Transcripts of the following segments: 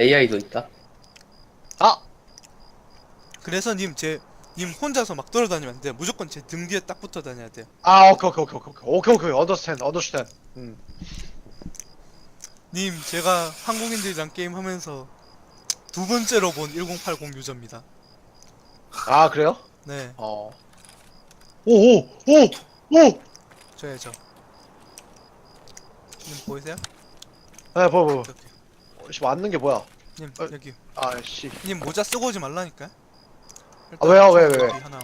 AI도 있다. 아! 그래서 님 제 님 혼자서 막 돌아다니면 안 돼요. 무조건 제 등 뒤에 딱 붙어 다녀야 돼요. 아 오케이 오케이 오케이 오케이 오케이 오케이 언더스탠드 음. 님 제가 한국인들이랑 게임하면서 두 번째로 본 1080 유저입니다. 아 그래요? 네, 어 오오오오 저예요 저. 님 보이세요? 네 뭐, 뭐. 오케이, 오케이. 씨 맞는 게 뭐야 님 어. 여기. 아씨 님 모자 쓰고 오지 말라니까. 아, 왜요? 왜, 왜, 왜? 여기 하나.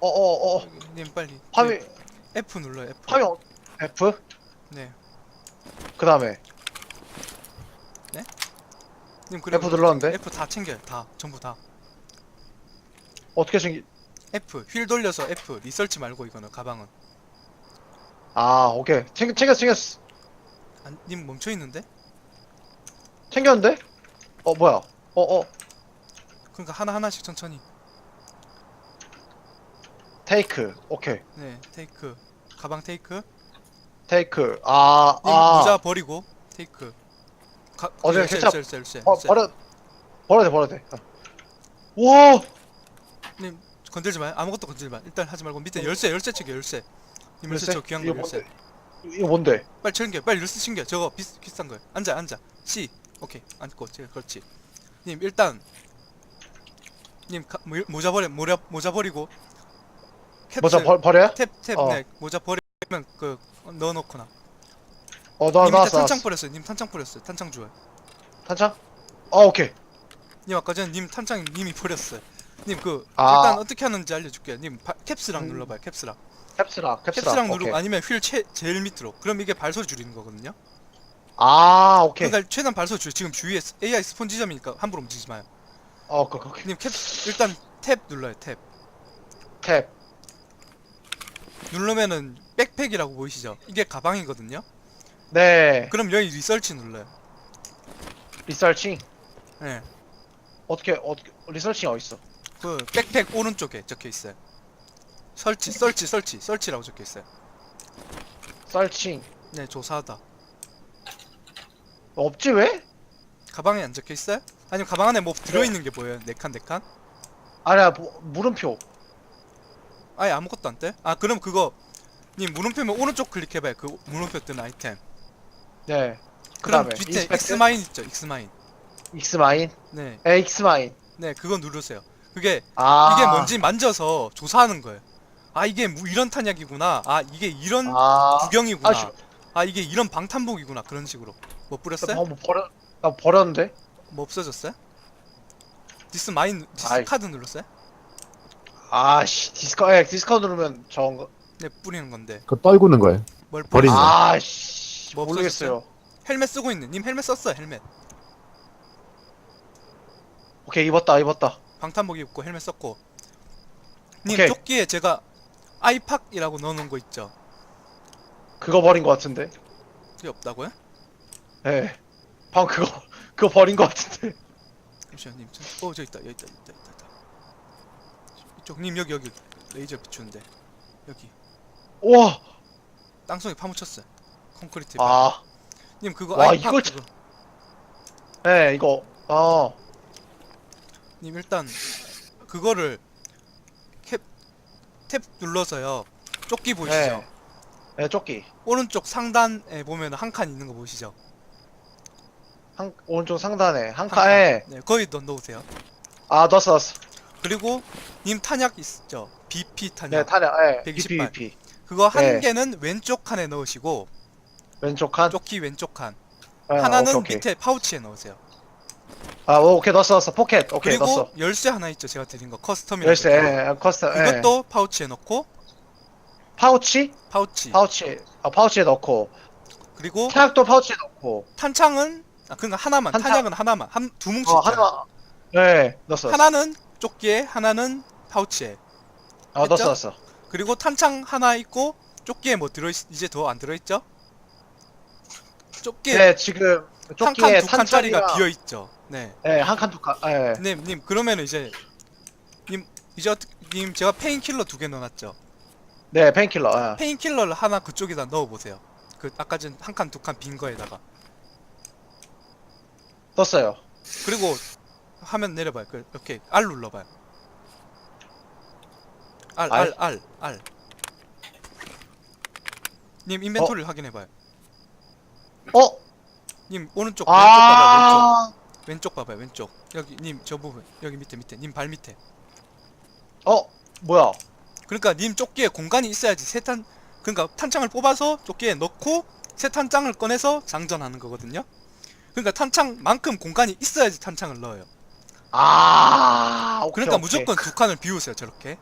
어어어 여기, 님 빨리. 파밍 님 F 눌러요. F. 파밍 F 네. 그 다음에 님 그리고 F 눌렀는데 F 다 챙겨요. 다 전부 다. 어떻게 생기 F 휠 돌려서 F 리서치 말고 이거는 가방은. 아 오케이 챙겨 챙겼어 챙겼어 아, 님 멈춰 있는데? 챙겼는데 어 뭐야 어어 그러니까 하나 하나씩 천천히. 테이크 오케이 네, 테이크. 가방 테이크. 테이크 아아 님 모자 버리고 테이크. 가, 어제 열쇠, 케찹- 열쇠, 열쇠, 열쇠, 어 열쇠. 버려 버려야 돼 버려야 돼 어. 우와 님 건들지 마요. 아무것도 건들지 마. 일단 하지 말고 밑에 열쇠, 열쇠 챙겨 열쇠. 님 열쇠 저 귀한 거 이거 열쇠. 뭔데 이거 뭔데 빨리 챙겨. 빨리 열쇠 챙겨. 저거 비, 비싼 거야. 앉아, 앉아. C. 오케이. 앉고. 제가 그렇지. 님 일단 님 가, 모, 모자 버려. 모자 모자 버리고 모자 캡슐 버, 버려요? 탭, 탭, 어. 네, 모자 버리면 그 어, 넣어놓거나. 어 나, 님 밑에 나왔어 탄창 나왔어 뿌렸어요. 님 탄창 뿌렸어요. 탄창 주워요. 탄창? 어 오케이 님 아까 전에 님 탄창 님이 버렸어요. 님 그 아. 일단 어떻게 하는지 알려줄게요. 님 바, 캡스랑 음. 눌러봐요. 캡스랑. 캡스랑 캡스랑 캡스랑 누르고 오케이. 아니면 휠 최, 제일 밑으로. 그럼 이게 발소리 줄이는 거거든요. 아 오케이 그러니까 최대한 발소리 줄. 지금 주위에 스- AI 스폰 지점이니까 함부로 움직이지 마요. 어 오케이 오케이 님캡 일단 탭 눌러요. 탭. 탭 누르면은 백팩이라고 보이시죠? 이게 가방이거든요. 네 그럼 여기 리서치 눌러요. 리서칭 예. 어떻게 어떻게 리서칭 어딨어 그 백팩 오른쪽에 적혀 있어요. 설치, 설치, 설치, 설치라고 적혀 있어요. 서칭 네, 조사하다. 없지 왜? 가방에 안 적혀 있어요? 아니면 가방 안에 뭐 들어 있는 게 보여요? 네 칸, 네 칸? 아니야 뭐, 물음표 아예 아무것도 안 떠요? 아 그럼 그거 님 물음표면 오른쪽 클릭해봐요. 그 물음표 뜨는 아이템. 네 그럼 그다음에 밑에 인스펙트? X마인 있죠? X마인. 익스마인 네, 에 익스마인 네 그거 누르세요. 그게 아 이게 뭔지 만져서 조사하는 거예요. 아 이게 뭐 이런 탄약이구나. 아 이게 이런 아 구경이구나. 아, 씨. 아 이게 이런 방탄복이구나. 그런 식으로. 뭐나 뿌렸어요? 방금 버려 나 버렸는데 뭐 없어졌어요? 디스 마인 디스 아이. 카드 눌렀어요? 아씨 디스커 에 디스커 누르면 저건 거 네 뿌리는 건데 그거 떨구는 거예요. 뭘 버리는 뿌렸어요? 거. 아씨 뭐 모르겠어요 헬멧 쓰고 있는 님 헬멧 썼어요 헬멧 오케이 입었다 입었다 방탄복 입고 헬멧 썼고 님 오케이. 조끼에 제가 아이팍이라고 넣어놓은 거 있죠? 그거 버린 거 같은데 그게 없다고요? 예. 방금 그거 그거 버린 거 같은데. 잠시만 님. 저, 어 저기 있다 여기 있다 있다, 여기 있다. 이쪽 님 여기 여기. 레이저 비추는데. 여기. 우와! 땅속에 파묻혔어요. 콘크리트 아. 님 그거 와, 이걸 그거. 예 이거. 아. 님 일단 그거를 캡 탭 눌러서요. 조끼 보이시죠? 예. 예 조끼. 오른쪽 상단에 보면 한 칸 있는 거 보이시죠? 한 오른쪽 상단에 한한 칸에 네, 거기 넣, 넣으세요. 아 넣었어 넣었어 그리고 님 탄약 있죠? BP 네 탄약. 탄약 예 120 BP 발. BP 그거 한 네. 개는 왼쪽 칸에 넣으시고 왼쪽 칸 조끼 왼쪽 칸. 예, 하나는 오케이, 오케이. 밑에 파우치에 넣으세요. 아 오케이 넣었어 넣었어 포켓 오케이 그리고 넣었어 열쇠 하나 있죠? 제가 드린 거 커스텀이라고. 열쇠 예, 예, 커스텀 예. 이것도 파우치에 넣고 파우치 파우치. 파우치 아 파우치에 넣고 그리고 탄약도 파우치에 넣고 탄창은 아 그러니까 하나만 탄창. 탄약은 하나만 한 두 뭉치 어. 하나 네 넣었어 하나는 조끼에 하나는 파우치에. 아? 넣었어 넣었어 그리고 탄창 하나 있고 조끼에 뭐 들어 있 이제 더 안 들어 있죠? 조끼에 네 지금 한 조끼에 칸두 칸짜리가 비어 있죠. 네. 예한칸 두칸 예 님, 님 그러면 이제 님 이제 어떻게 님 제가 페인킬러 두 개 넣어놨죠. 네 페인킬러 예. 페인킬러를 하나 그쪽에다 넣어보세요. 그 아까 전 한 칸 두 칸 빈 거에다가 넣었어요 그리고 화면 내려봐요. 그 이렇게 R 눌러봐요. R R R? R. 님 인벤토리를 확인해봐요. 어? 님 오른쪽 왼쪽 봐봐요. 왼쪽. 아, 왼쪽 봐봐요. 왼쪽. 여기 님 저 부분 여기 밑에 밑에 님 발 밑에. 어? 뭐야? 그러니까 님 조끼에 공간이 있어야지 세탄 그러니까 탄창을 뽑아서 조끼에 넣고 새 탄창을 꺼내서 장전하는 거거든요. 그러니까 탄창만큼 공간이 있어야지 탄창을 넣어요. 아, 오케이, 그러니까 오케이. 무조건 두 칸을 비우세요 저렇게.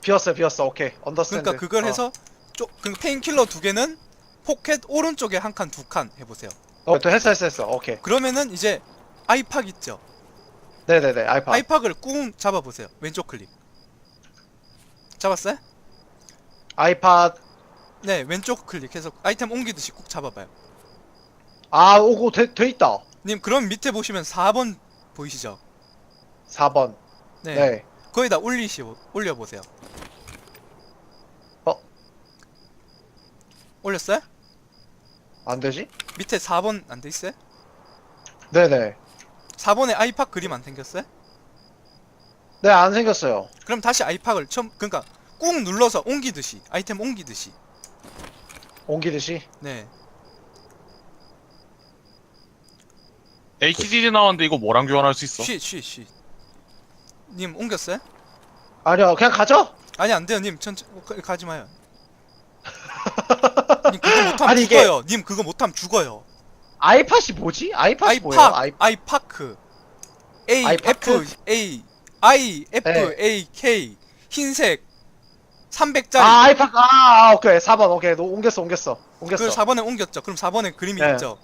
비었어요, 비었어. 오케이. 언더스탠드. 그러니까 그걸 어. 해서 쪽 그러니까 페인킬러 두 개는 포켓 오른쪽에 한 칸 두 칸 해보세요. 어, 또 했어, 했어, 했어. 오케이. 그러면은 이제 아이팍 있죠. 네네네, 아이팟. 아이팍을 꾹 잡아보세요. 왼쪽 클릭. 잡았어요? 아이팟. 네 왼쪽 클릭해서 아이템 옮기듯이 꾹 잡아봐요. 아, 오고 돼, 돼 있다. 님 그럼 밑에 보시면 4번 보이시죠? 4번. 네. 네. 거기다 올리시오 올려 보세요. 어? 올렸어요? 안 되지? 밑에 4번 안 돼 있어요? 네네. 4번에 아이팍 그림 안 생겼어요? 네, 안 생겼어요. 그럼 다시 아이팍을 처음 그러니까 꾹 눌러서 옮기듯이 아이템 옮기듯이 옮기듯이. 네 HDD 나왔는데 이거 뭐랑 교환할 수 있어? 쉬 쉬 쉬. 님 옮겼어요? 아니요, 그냥 가죠? 아니 안 돼요 님 천천 어, 가- 가지 마요. 님 그거 못하면 아니, 이게- 죽어요. 님 그거 못하면 죽어요. 아이팟이 뭐지? 아이팟이 뭐예요? 아이팍 아이, 아이파크 A 아이파크? F A I F 네. A K 흰색 300짜리 아, 아이팟. 아, 아, 오케이. 4번. 오케이. 너 옮겼어, 옮겼어. 옮겼어. 그 4번에 옮겼죠. 그럼 4번에 그림이 네. 있죠.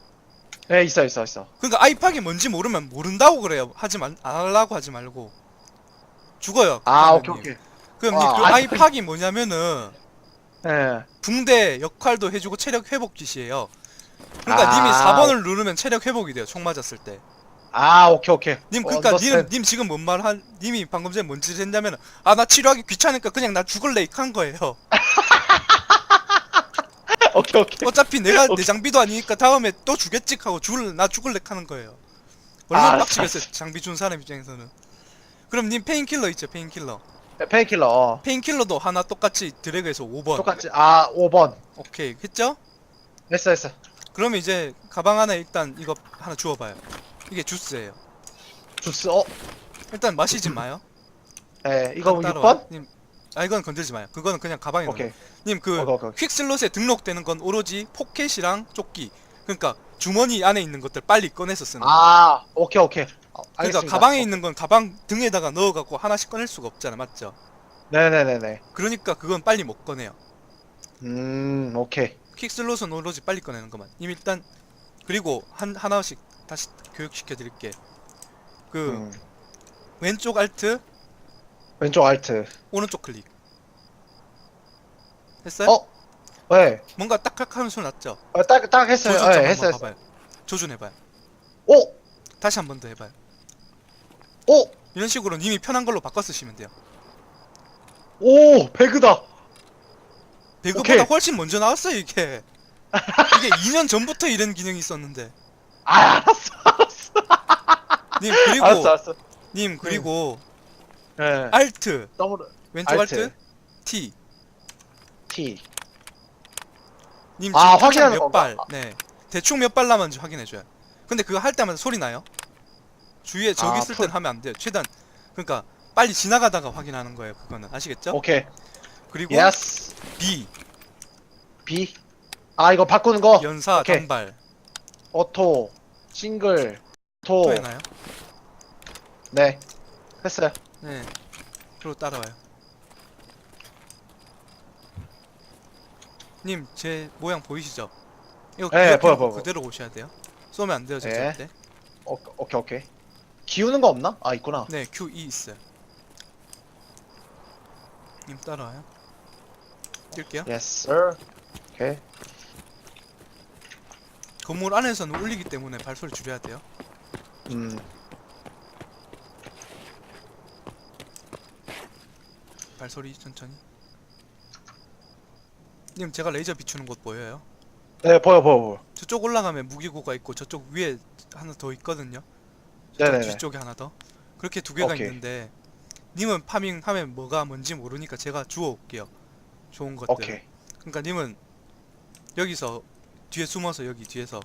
네, 있어, 있어, 있어. 그러니까 아이팍이 뭔지 모르면 모른다고 그래요. 하지 말, 안 하려고 하지 말고 죽어요. 아, 오케이, 국가장님. 오케이. 그럼 와, 니그 아이팍- 아이팍이 뭐냐면은 네. 붕대 역할도 해주고 체력 회복 기시예요. 그러니까 아. 님이 4번을 누르면 체력 회복이 돼요. 총 맞았을 때. 아, 오케이, 오케이. 님 그러니까 님, 언더스탠드. 님 지금 뭔 말 한 님이 방금 전에 뭔 짓을 했냐면 아 나 치료하기 귀찮으니까 그냥 나 죽을래 이한 거예요. 오케이, 오케이. 어차피 내가 내 오케이. 장비도 아니니까 다음에 또 주겠지 하고 죽을 나 죽을래 하는 거예요. 얼마나 알았어, 빡치겠어요 장비 준 사람 입장에서는. 그럼 님 페인킬러 있죠 페인킬러. 페인킬러. 어. 페인킬러도 하나 똑같이 드래그해서 5번. 똑같지. 아, 5번. 오케이 했죠? 했어, 했어. 그러면 이제 가방 안에 일단 이거 하나 주워봐요. 이게 주스예요. 주스, 어? 일단 마시지 마요. 네, 이거 딱 따라와요. 6번? 님, 아 이건 건들지 마요. 그거는 그냥 가방에 넣어. 오케이. 님그 오케이, 오케이. 퀵슬롯에 등록되는 건 오로지 포켓이랑 조끼. 그러니까 주머니 안에 있는 것들 빨리 꺼내서 쓰는 거. 아, 오케이, 오케이. 어, 그러니까 알겠습니다. 가방에 있는 건 가방 등에다가 넣어 갖고 하나씩 꺼낼 수가 없잖아, 맞죠? 네네네네. 그러니까 그건 빨리 못 꺼내요. 음, 오케이. 퀵슬롯은 오로지 빨리 꺼내는 것만. 님 일단 그리고 한 하나씩 다시 교육시켜 드릴게. 그 음. 왼쪽 알트, 왼쪽 알트. 오른쪽 클릭. 했어요? 어? 네. 뭔가 딱딱하는 소리 났죠? 어, 딱, 딱 했어요. 조준 네, 했어요. 했어요. 봐봐요. 조준 해봐요. 오! 다시 한 번 더 해봐요. 오! 이런 식으로 님이 편한 걸로 바꿔 쓰시면 돼요. 오! 배그다! 배그보다 오케이. 훨씬 먼저 나왔어요 이게. 이게 2년 전부터 이런 기능이 있었는데. 아, 알았어, 알았어. 님 그리고 알았어, 알았어. 님 그리고 네. 알트 더블, 왼쪽 알트, 알트. T T. 님 지금 아, 확인하는 몇 건가? 발? 네. 대충 몇 발 남았는지 확인해 줘요. 근데 그거 할 때마다 소리 나요? 주위에 적이 아, 있을 풀- 땐 하면 안 돼요. 최대한 그러니까 빨리 지나가다가 확인하는 거예요. 그거는 아시겠죠? 오케이. 그리고 예스. B B. 아, 이거 바꾸는 거. 연사 오케이. 단발 오토. 싱글. 또 해나요? 네. 했어요. 네. 그리고 따라와요. 님, 제 모양 보이시죠? 이거 네, 보여, 보여, 보여. 그대로 오셔야 돼요. 쏘면 안 돼요, 저 네. 오, 오케이, 오케이. 기우는 거 없나? 아, 있구나. 네, QE 있어요. 님 따라와요. 뛸게요. 예스, sir. 오케이. 건물 안에서는 울리기 때문에 발소리 줄여야 돼요. 음. 발소리 천천히. 님, 제가 레이저 비추는 곳 보여요? 네, 보여, 보여, 보여. 저쪽 올라가면 무기고가 있고 저쪽 위에 하나 더 있거든요. 네네네. 뒤쪽에 하나 더 그렇게 두 개가 오케이. 있는데 님은 파밍하면 뭐가 뭔지 모르니까 제가 주워 올게요 좋은 것들 오케이. 그러니까 님은 여기서 뒤에 숨어서 여기 뒤에서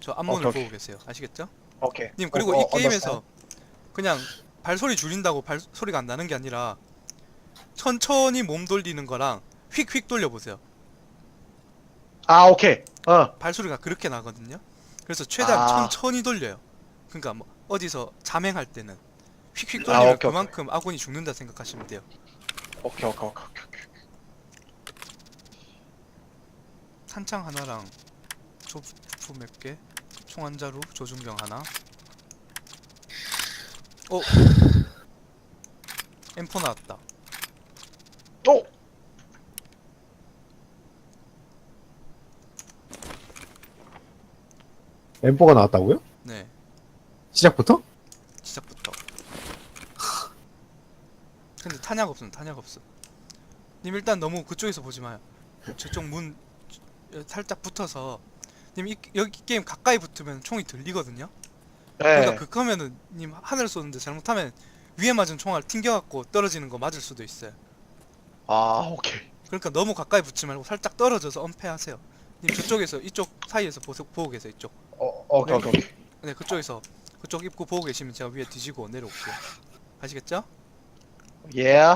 저 앞문을 오케이, 보고 계세요 아시겠죠? 오케이. 님 그리고 어, 어, 이 게임에서. 그냥 발소리 줄인다고 발소리가 안 나는 게 아니라 천천히 몸 돌리는 거랑 휙휙 돌려보세요 아 오케이. 어. 발소리가 그렇게 나거든요 그래서 최대한 아. 천천히 돌려요 그러니까 뭐 어디서 잠행할 때는 휙휙 아, 돌리면 오케이, 그만큼 아군이 죽는다 생각하시면 돼요 오케이 오케이 오케이 오케이. 오케이. 탄창 하나랑 조프 몇 개, 총 한 자루, 조준경 하나. 어? M4 나왔다. 또. 엠포가 나왔다고요? 네, 시작부터? 시작부터. 근데 탄약 없음, 탄약 없음. 님 일단 너무 그쪽에서 보지 마요. 저쪽 문 저- 살짝 붙어서. 님 이, 여기 게임 가까이 붙으면 총이 들리거든요. 네. 그러니까 극하면은 님 하늘 쏘는데 잘못하면 위에 맞은 총알 튕겨갖고 떨어지는 거 맞을 수도 있어요. 아 오케이. 그러니까 너무 가까이 붙지 말고 살짝 떨어져서 엄폐하세요. 님 저쪽에서 이쪽 사이에서 보고, 보고 계세요 이쪽. 어 오케이 오케이 오케이. 네 그쪽에서 그쪽 입구 보고 계시면 제가 위에 뒤지고 내려올게요. 아시겠죠? 예.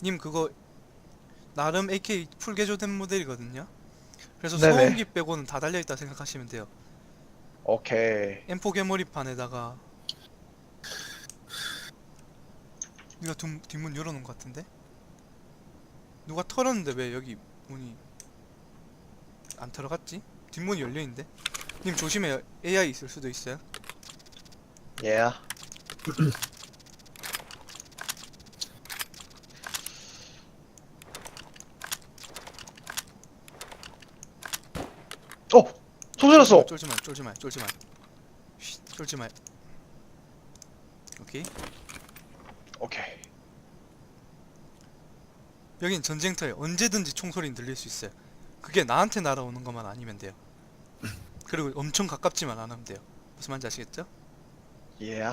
님 그거 나름 AK 풀 개조된 모델이거든요. 그래서 네네. 소음기 빼고는 다 달려 있다 생각하시면 돼요. 오케이. M4 개머리판에다가 네가 뒷, 뒷문 열어놓은 것 같은데? 누가 털었는데 왜 여기 문이 안 들어갔지? 뒷문이 열려있는데? 님 조심해요 AI 있을 수도 있어요 예. 어! 소리 났어! 쫄지마요 쫄지마요 쫄지마요 쉿, 쫄지마요 오케이 오케이. 여긴 전쟁터에 언제든지 총소리는 들릴 수 있어요 그게 나한테 날아오는 것만 아니면 돼요 그리고 엄청 가깝지만 않으면 돼요 무슨 말인지 아시겠죠? 예.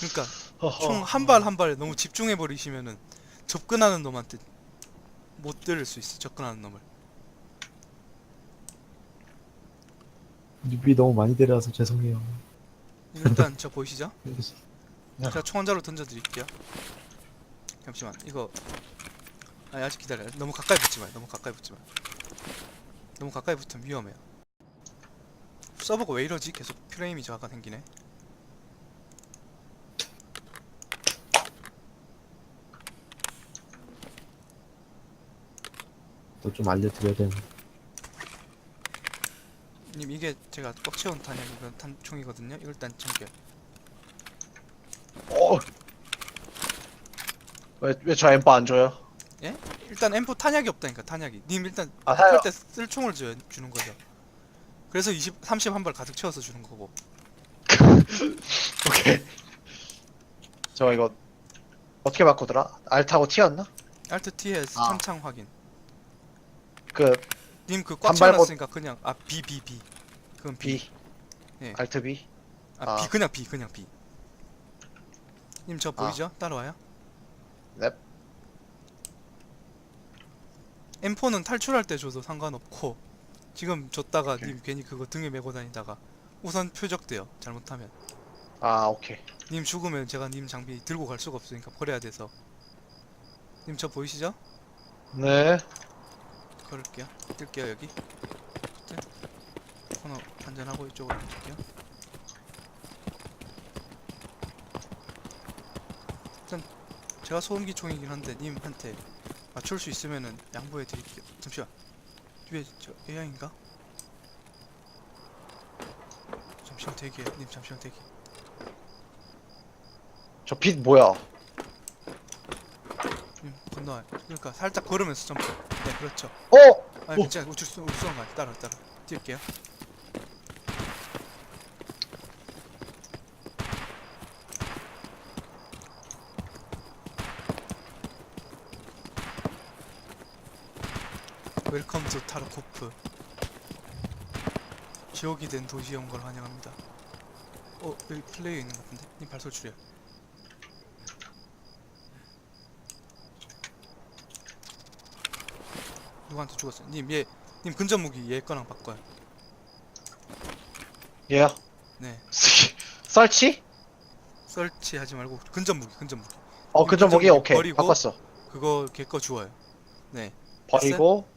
그러니까 허허. 총한 발 한 발에 너무 집중해 버리시면은 접근하는 놈한테 못 들을 수 있어 접근하는 놈을 뉴비 너무 많이 데려와서 죄송해요. 일단 저 보이시죠? 알겠어. 제가 총한 자로 던져 드릴게요 잠시만 이거 아 아직 기다려요 너무 가까이 붙지 마요 너무 가까이 붙지 마요 너무 가까이 붙으면 위험해요 서버가 왜 이러지? 계속 프레임이 저하가 생기네 또 좀 알려드려야 되는. 님 이게 제가 꽉 채운 탄약 이건 탄총이거든요 이걸 일단 챙겨요 어. 왜, 왜 저 엠빠 안 줘요? 일단 M4 탄약이 없다니까 탄약이 님 일단 아, 사요. 할때쓸 총을 줘, 주는 거죠 그래서 20, 30 한 발 가득 채워서 주는 거고 오케이. 저 이거 어떻게 바꾸더라? 알타고 T였나? 알트 T에서 아. 탄창 확인 그 님 그꽉 단발고- 채워놨으니까 그냥 아 B B B 그건 B B. 예. 알트 B. 아, 아. B 그냥 B 그냥 B 님 저 보이죠? 따라와요 넵. M4는 탈출할 때 줘도 상관없고 지금 줬다가 오케이. 님 괜히 그거 등에 메고 다니다가 우선 표적돼요 잘못하면 아 오케이. 님 죽으면 제가 님 장비 들고 갈 수가 없으니까 버려야 돼서 님 저 보이시죠? 네. 걸을게요. 뜰게요 여기. 끝에 코너 안전하고 이쪽으로 뜰게요. 일단 제가 소음기 총이긴 한데 님한테 맞출 수 있으면은 양보해 드릴게요. 잠시만. 뒤에 저 AI인가? 잠시만 대기해. 님 잠시만 대기 저 빛 뭐야? 님 건너와요. 그러니까 살짝 걸으면서 점프. 네 그렇죠. 어! 아니 오. 괜찮아 우측 수 우측 가 따라 따라 뛸게요. 웰컴 투 타르코프. 지옥이 된 도시에 온 걸 환영합니다. 어 여기 플레이어 있는 것 같은데? 님 발소리 줄여 누구한테 죽었어요 님 얘 님 근접 무기 얘 거랑 바꿔요 얘야. 네 설치? 설치 하지 말고 근접 무기 근접 무기 어, 보기 좀 오케이. 버리고. 바꿨어. 그거 걔 거 주워요 네 버리고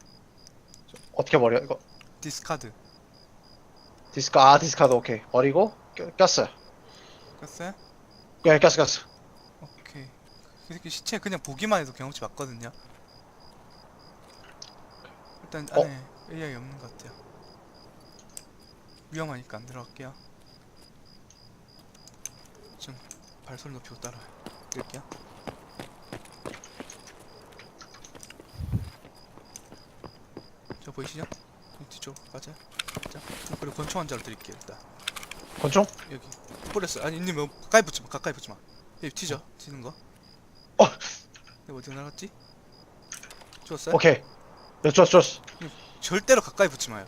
어떻게 버려? 이거 디스카드 디스크 아 디스카드 오케이. 버리고 껴, 꼈어요. 꼈어요? 그냥 꼈어 꼈어. 오케이 그 새끼 시체 그냥 보기만 해도 경험치 맞거든요 일단 어? 안에 AI 없는 것 같아요 위험하니까 안 들어갈게요 좀 발소리 높이고 따라와요 끌게요 저 보이시죠? 이 뒤쪽 맞아요 자 그리고 권총 한 자루 드릴게요 일단 권총? 여기 뿌렸어 아니 님 뭐, 가까이 붙지 마 가까이 붙지 마 여기 튀죠 튀는 거 어. 내가 어디 나갔지? 죽었어요? 오케이. 네, 줬어 줬어. 절대로 가까이 붙지 마요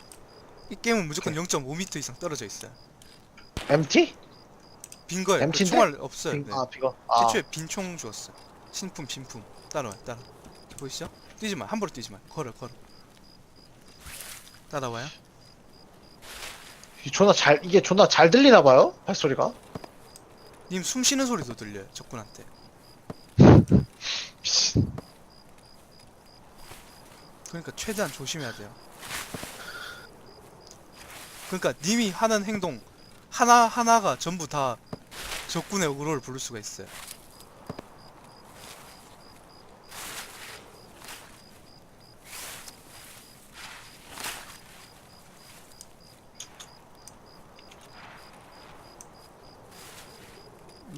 이 게임은 무조건 0.5m 이상 떨어져 있어요 MT? 빈 거예요 그 MT 인데? 총알 없어요 네. 아 이거. 아 최초에 빈총 주었어요 신품 신품 따라와요 따라 보이시죠? 뛰지 마 함부로 뛰지 마 걸어 걸어 따라와요 이 존나 잘 이게 존나 잘 들리나 봐요 발소리가. 님 숨 쉬는 소리도 들려요 적군한테 미친. 그러니까 최대한 조심해야 돼요. 그러니까 님이 하는 행동 하나 하나가 전부 다 적군의 어그로를 부를 수가 있어요.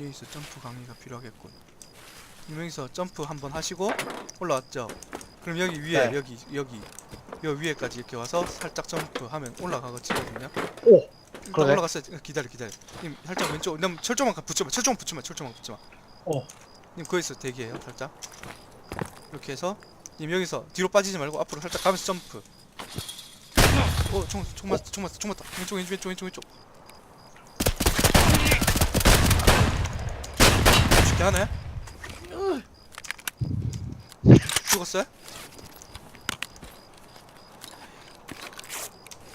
여기서 점프 강의가 필요하겠군. 여기서 점프 한번 하시고 올라왔죠. 그럼 여기 위에 네. 여기 여기 여 위에까지 이렇게 와서 살짝 점프하면 올라가거든요. 오. 일단 그러네. 올라갔어요. 어, 기다려 기다려. 님 살짝 왼쪽. 님 철조망 가- 붙여봐. 철조망 붙여봐. 철조망 붙여봐. 어. 님 거기서 대기해요. 살짝. 이렇게 해서 님 여기서 뒤로 빠지지 말고 앞으로 살짝 가면서 점프. 어, 총, 총 맞았다, 총 맞았다, 총 맞았다. 왼쪽, 왼쪽, 왼쪽, 왼쪽, 왼쪽. 쉽게 하네? 죽었어요?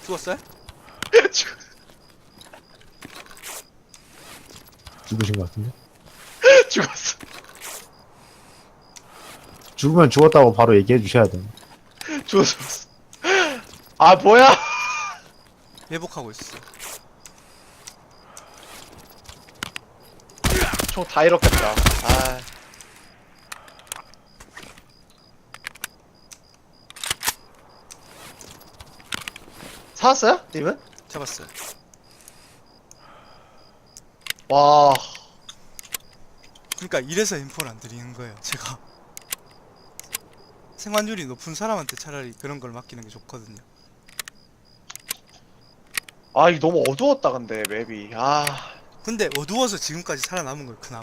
죽었어요? 죽으신 것 같은데? 죽었어. 죽으면 죽었다고 바로 얘기해 주셔야 돼. 죽었어. 죽었어. 아 뭐야? 회복하고 있어. 총 다 잃었겠다. 아. 사왔어요? 님은? 잡았어요. 와. 그러니까 이래서 인포를 안 드리는 거예요. 제가 생환율이 높은 사람한테 차라리 그런 걸 맡기는 게 좋거든요. 아 이거 너무 어두웠다 근데 맵이. 아. 근데 어두워서 지금까지 살아남은 걸 그나마.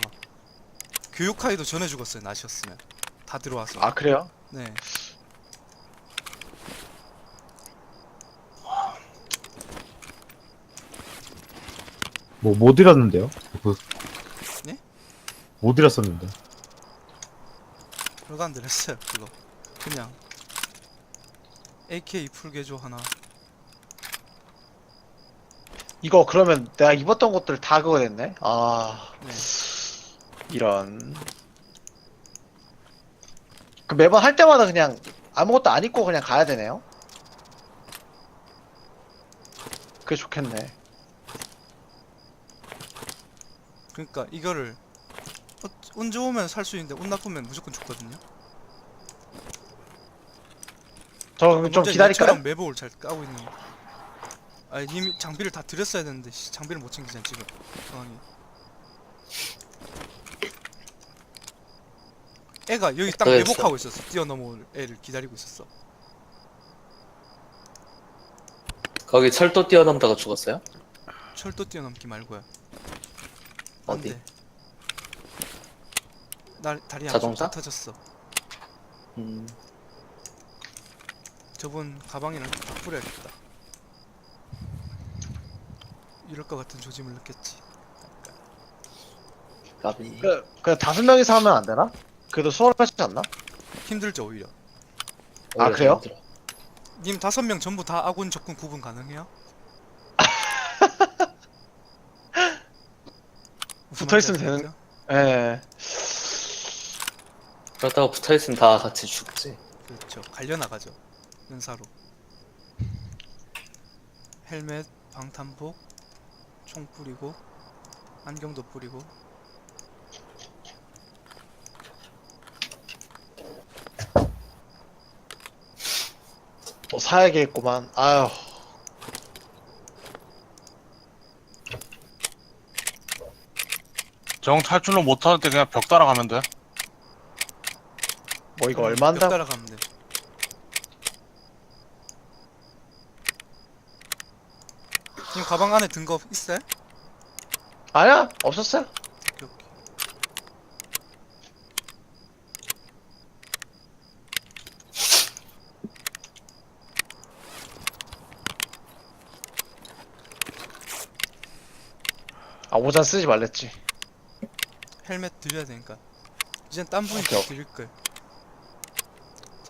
교육하기도 전에 죽었어요. 나셨으면 다 들어와서. 아 그래요? 네. 뭐, 못 잃었는데요? 그... 네? 못 잃었었는데. 별거 안 들었어요. 그거 그냥 AK 풀개조 하나. 이거 그러면 내가 입었던 것들 다 그거 됐네? 아 네. 이런 그 매번 할 때마다 그냥 아무것도 안 입고 그냥 가야 되네요? 그게 좋겠네 그러니까 이거를 어, 운 좋으면 살 수 있는데 운 나쁘면 무조건 죽거든요. 저 그럼 좀 먼저 기다릴까요? 얘처럼 매복을 잘 까고 있는. 아 이미 장비를 다 드렸어야 되는데 씨, 장비를 못 챙기잖아 지금 상황이. 애가 여기 딱 어떡했어? 매복하고 있었어. 뛰어넘어올 애를 기다리고 있었어. 거기 철도 뛰어넘다가 죽었어요? 철도 뛰어넘기 말고요. 어디? 안 돼. 날 다리 자동차? 안 터졌어. 음, 저번 가방이랑 다 뿌려야겠다. 이럴 것 같은 조짐을 느꼈지. 까비. 그, 그냥 다섯 명이서 하면 안 되나? 그래도 수월하지 않나? 힘들죠 오히려. 아, 오히려 그래요? 힘들어. 님 다섯 명 전부 다 아군 적군 구분 가능해요? 무슨 붙어 있으면 말인지 되는-? 예. 그렇다고 붙어 있으면 다 같이 죽지. 그렇죠. 갈려 나가죠. 연사로. 헬멧, 방탄복, 총 뿌리고 안경도 뿌리고 또 사야겠구만. 아휴. 정 탈출로 못하는데 그냥 벽 따라가면 돼. 뭐 이거 몇 얼마인다? 따라 가면 돼. 님 가방 안에 든 거 있어요? 아니야? 없었어요? 오케이 오케이. 아, 오잔 쓰지 말랬지. 헬멧 드려야 되니까. 이젠 딴 분이 오케이, 오케이. 드릴 걸.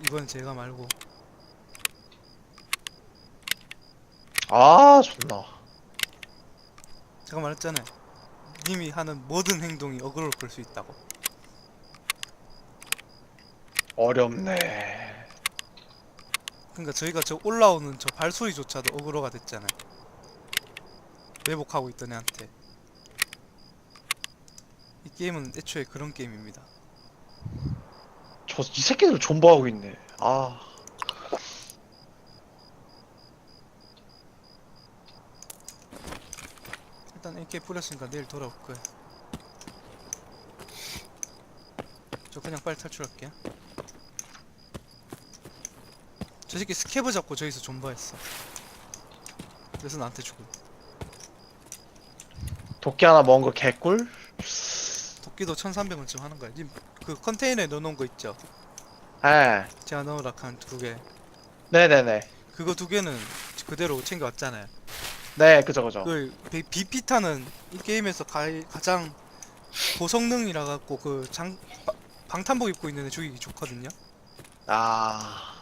이건 제가 말고. 아, 좋나. 제가 말했잖아요. 님이 하는 모든 행동이 어그로를 끌 수 있다고. 어렵네. 그러니까 저희가 저 올라오는 저 발소리조차도 어그로가 됐잖아요. 매복하고 있던 애한테. 이 게임은 애초에 그런 게임입니다. 저, 이 새끼들 존버하고 있네. 아. 일단 AK 뿌렸으니까 내일 돌아올 거야. 저 그냥 빨리 탈출할게요. 저 새끼 스케브 잡고 저기서 존버했어. 그래서 나한테 죽어. 도끼 하나 먹은 거 개꿀? 도끼도 1300원쯤 하는 거야. 님, 그 컨테이너에 넣어놓은 거 있죠? 예. 제가 넣으라 한두 개. 네네네. 그거 두 개는 그대로 챙겨왔잖아요. 네, 그죠, 그죠. 그 비- 비피타는 이 게임에서 가, 가장 고성능이라 갖고 그 장 바- 방탄복 입고 있는 애 죽이기 좋거든요. 아.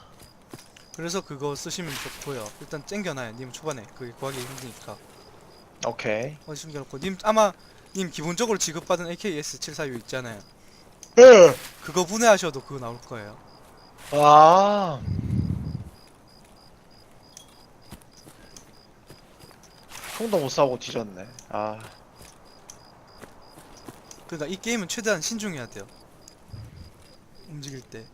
그래서 그거 쓰시면 좋고요. 일단 챙겨놔요. 님 초반에 그게 구하기 힘드니까. 오케이. 어디 숨겨놓고 님 아마 님 기본적으로 지급받은 AKS 746 있잖아요. 예. 그거 분해하셔도 그거 나올 거예요. 아. 총도 못 사고 뒤졌네. 아. 그러니까 이 게임은 최대한 신중해야 돼요. 움직일 때.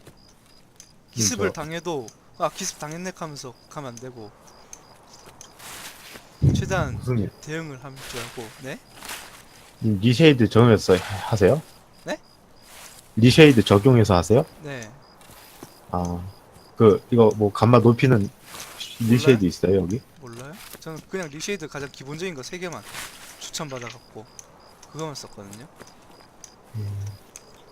기습을 저- 당해도 아 기습 당했네 하면서 가면 안 되고 최대한 무슨 일? 대응을 하면 하고 네? 님 리쉐이드 적용해서 하세요? 네? 리쉐이드 적용해서 하세요? 네. 아, 그 이거 뭐 감마 높이는 리쉐이드 있어요 여기? 몰라요? 저는 그냥 리쉐이드 가장 기본적인 거 세 개만 추천받아 갖고 그거만 썼거든요.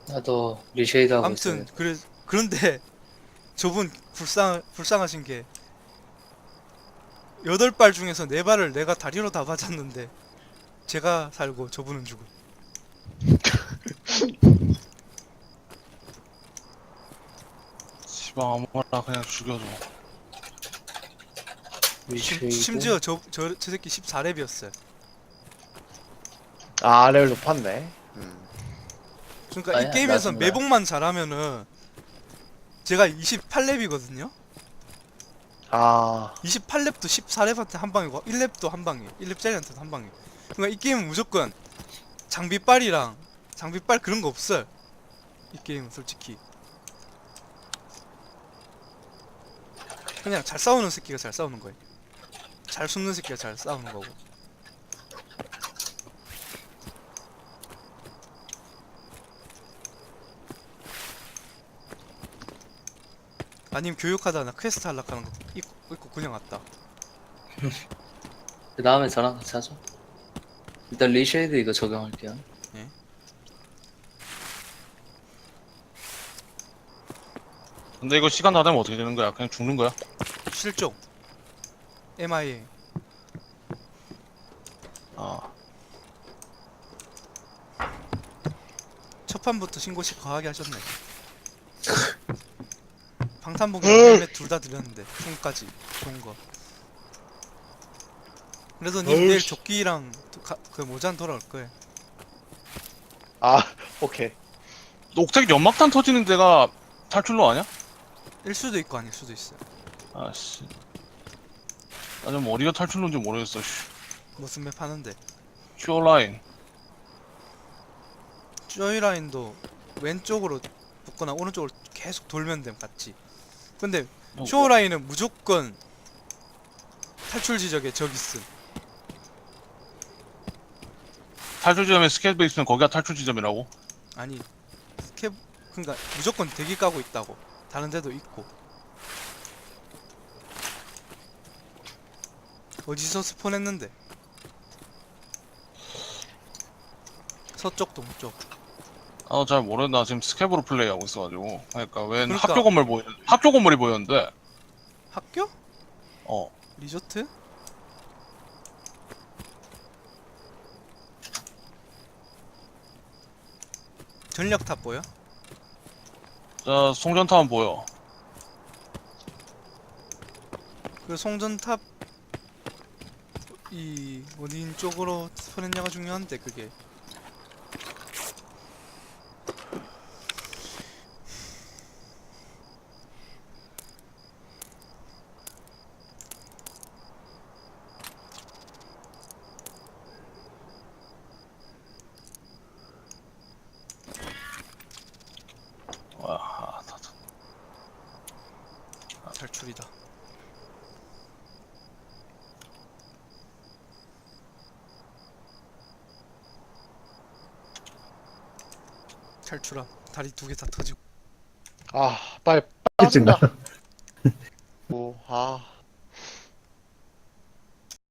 나도 리쉐이드 하고 아무튼 있어요. 그래 그런데 저분 불쌍 불쌍하신 게 여덟 발 중에서 네 발을 내가 다리로 다 맞았는데 제가 살고 저분은 죽음. 시방 아무거나 그냥 죽여줘. 리쉐이드. 심지어 저 저 저 새끼 14렙이었어요. 아, 레벨 높았네. 음. 그러니까 아니야, 이 게임에서 나중에. 매복만 잘하면은 제가 28렙이거든요. 아. 28렙도 14렙한테 한 방이고 1렙도 한 방이에요. 1렙짜리한테도 한 방이에요. 그러니까 이 게임은 무조건 장비빨이랑 장비빨 그런 거 없어요. 이 게임은 솔직히 그냥 잘 싸우는 새끼가 잘 싸우는 거예요. 잘 숨는 새끼가 잘 싸우는 거고. 아니면 교육하다 나 퀘스트 하려고 하는 거 입고 그냥 왔다. 그 다음에 저랑 같이 하죠. 일단 리쉐이드 이거 적용할게요. 근데 이거 시간 다 되면 어떻게 되는 거야? 그냥 죽는 거야? 실종. MIA. 아 첫 판부터 신고식 거하게 하셨네. 방탄복이 헬멧 둘다 드렸는데 총까지 좋은 거. 그래도 님 내일 어이씨. 조끼랑 가- 그 모자는 돌아올 거예요. 아 오케이 녹색 연막탄 터지는 데가 탈출로 아니야? 일 수도 있고 아닐 수도 있어요. 아씨 나좀 어디가 탈출로인지 모르겠어 씨. 무슨 맵 하는데. 슈어라인 조이라인도 왼쪽으로 붙거나 오른쪽으로 계속 돌면 됨 같이. 근데 어, 쇼라인은 무조건 탈출 지적에 적 있음. 탈출 지점에 스케이트 있으면 거기가 탈출 지점이라고? 아니 스캡 그러니까 무조건 대기 까고 있다고. 다른 데도 있고. 어디서 스폰했는데? 서쪽 동쪽. 아 잘 모르겠나 지금 스캡으로 플레이하고 있어가지고 그러니까 웬 그러니까. 학교 건물 보이 학교 건물이 보였는데 학교? 어 리조트? 전력탑 보여? 자, 송전타운 보여. 그 송전탑 이 어딘 쪽으로 스폰했냐가 중요한데 그게 와, 아, 다- 다- 탈출이다. 탈출함. 다리 두 개 다 터지고. 아 빨리 찍나? 오, 아